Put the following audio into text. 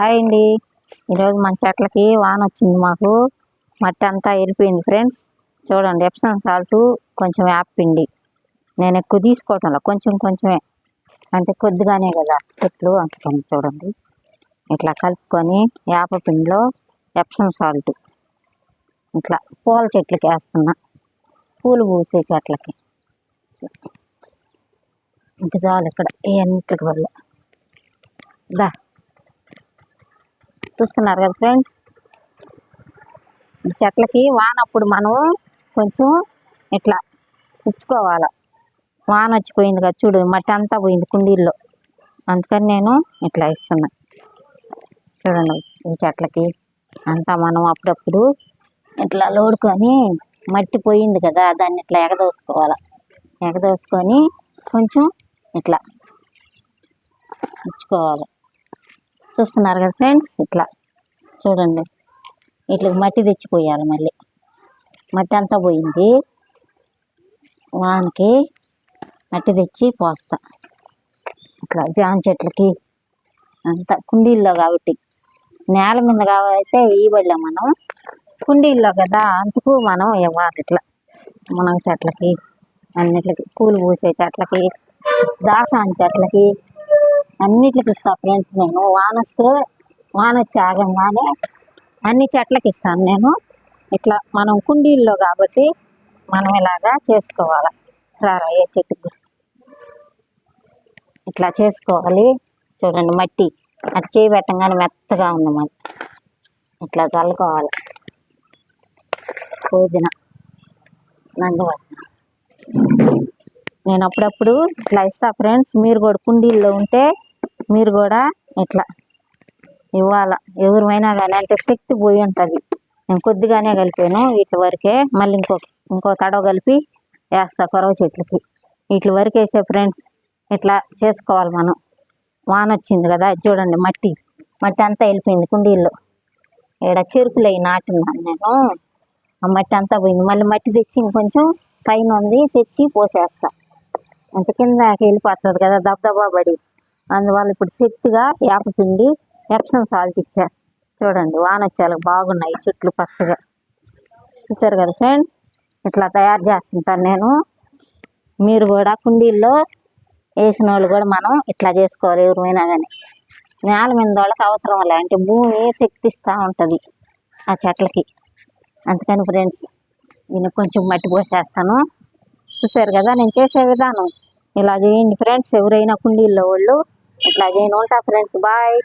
Hi అండి. ఈరోజు మన చెట్లకి వాన వచ్చింది మాకు. మట్టి అంతా వెళ్ళిపోయింది ఫ్రెండ్స్. చూడండి ఎప్సన్ సాల్ట్ కొంచెం పిండి. నేను ఎక్కువ తీసుకోవటంలో కొంచెం కొంచెమే. అంటే కొద్దిగానే కదా చెట్లు అందుకని చూడండి. ఇట్లా కలుపుకొని యాప పిండిలో ఎప్సన్ సాల్ట్. ఇట్లా పూల చెట్లకి వేస్తున్నా. పూలు పూసే చెట్లకి. ఇంక చాలు ఇక్కడ ఇవన్నిటికి వల్ల. దా. చూస్తున్నారు కదా ఫ్రెండ్స్? ఈ చెట్లకి వానప్పుడు మనం కొంచెం ఇట్లా ఇచ్చుకోవాలి వాన వచ్చిపోయింది కదా చూడు మట్టి అంతా పోయింది కుండీల్లో. అందుకని నేను ఇట్లా ఇస్తున్నా. చూడండి ఈ చెట్లకి అంతా మనం అప్పుడప్పుడు ఇట్లా లోడుకొని మట్టి పోయింది కదా దాన్ని ఇట్లా ఎగదోసుకోవాలి. ఎగదోసుకొని కొంచెం ఇట్లా ఇచ్చుకోవాలి చూస్తున్నారు కదా ఫ్రెండ్స్ ఇట్లా. చూడండి. ఇట్లా మట్టి తెచ్చిపోయాలి మళ్ళీ. మట్టి అంతా పోయింది. వానకి మట్టి తెచ్చి పోస్తా. ఇట్లా జామ చెట్లకి అంతా కుండీల్లో కాబట్టి. నేల మీద కాబట్టి ఇవ్వలే మనం. కుండీల్లో కదా అందుకు మనం ఇవ్వాలి ఇట్లా. మునగ చెట్లకి అన్నిటికి పూలు పూసే చెట్లకి దాసాని చెట్లకి అన్నిటికి ఇస్తా ఫ్రెండ్స్ నేను. వాన వస్తే వాన వచ్చి ఆగంగానే అన్ని చెట్లకి ఇస్తాను నేను. ఇట్లా మనం కుండీల్లో కాబట్టి మనం ఇలాగా చేసుకోవాలి. రారా ఏ చెట్టుకు ఇట్లా చేసుకోవాలి. చూడండి మట్టి. అటు చేయి పెట్టంగానే మెత్తగా ఉంది మట్టి. ఇట్లా చల్లుకోవాలి. పుదీనా నందివట్న నేను అప్పుడప్పుడు ఇట్లా ఇస్తా ఫ్రెండ్స్ మీరు కూడా కుండీల్లో ఉంటే మీరు కూడా ఇట్లా ఇవ్వాల. ఎవరిమైనా కానీ అంటే శక్తి పోయి ఉంటుంది. నేను కొద్దిగానే కలిపాను వీటి వరకే మళ్ళీ ఇంకో ఇంకో తడవ కలిపి వేస్తా కొరవ చెట్లకి. వీటి వరకు వేసే ఫ్రెండ్స్ ఇట్లా చేసుకోవాలి మనం. వాన వచ్చింది కదా చూడండి మట్టి. మట్టి అంతా వెళ్ళిపోయింది కుండీల్లో. ఇక్కడ చెరుకులు అవి నాటున్నాను నేను. ఆ మట్టి అంతా పోయింది. మళ్ళీ మట్టి తెచ్చి ఇంకొంచెం పైన ఉంది తెచ్చి పోసేస్తా. అంత కింద వెళ్ళిపోతుంది కదా దబదబా పడి అందువల్ల ఇప్పుడు శక్తిగా వేపపిండి ఎప్సం సాల్ట్ ఇచ్చారు. చూడండి వాన బాగున్నాయి చెట్లు పచ్చగా. చూసారు కదా ఫ్రెండ్స్ ఇట్లా తయారు చేస్తుంటాను నేను. మీరు కూడా కుండీల్లో వేసిన వాళ్ళు కూడా మనం ఇట్లా చేసుకోవాలి ఎవరైనా కానీ నేల మీద వాళ్ళకి అవసరం లే అంటే భూమి శక్తిస్తూ ఉంటుంది ఆ చెట్లకి. అందుకని ఫ్రెండ్స్ నేను కొంచెం మట్టి పోసేస్తాను. చూసారు కదా నేను చేసే విధానం. ఇలా చేయండి ఫ్రెండ్స్ ఎవరైనా కుండీల్లో వాళ్ళు ఇట్లా చేయను ఉంటా ఫ్రెండ్స్ బాయ్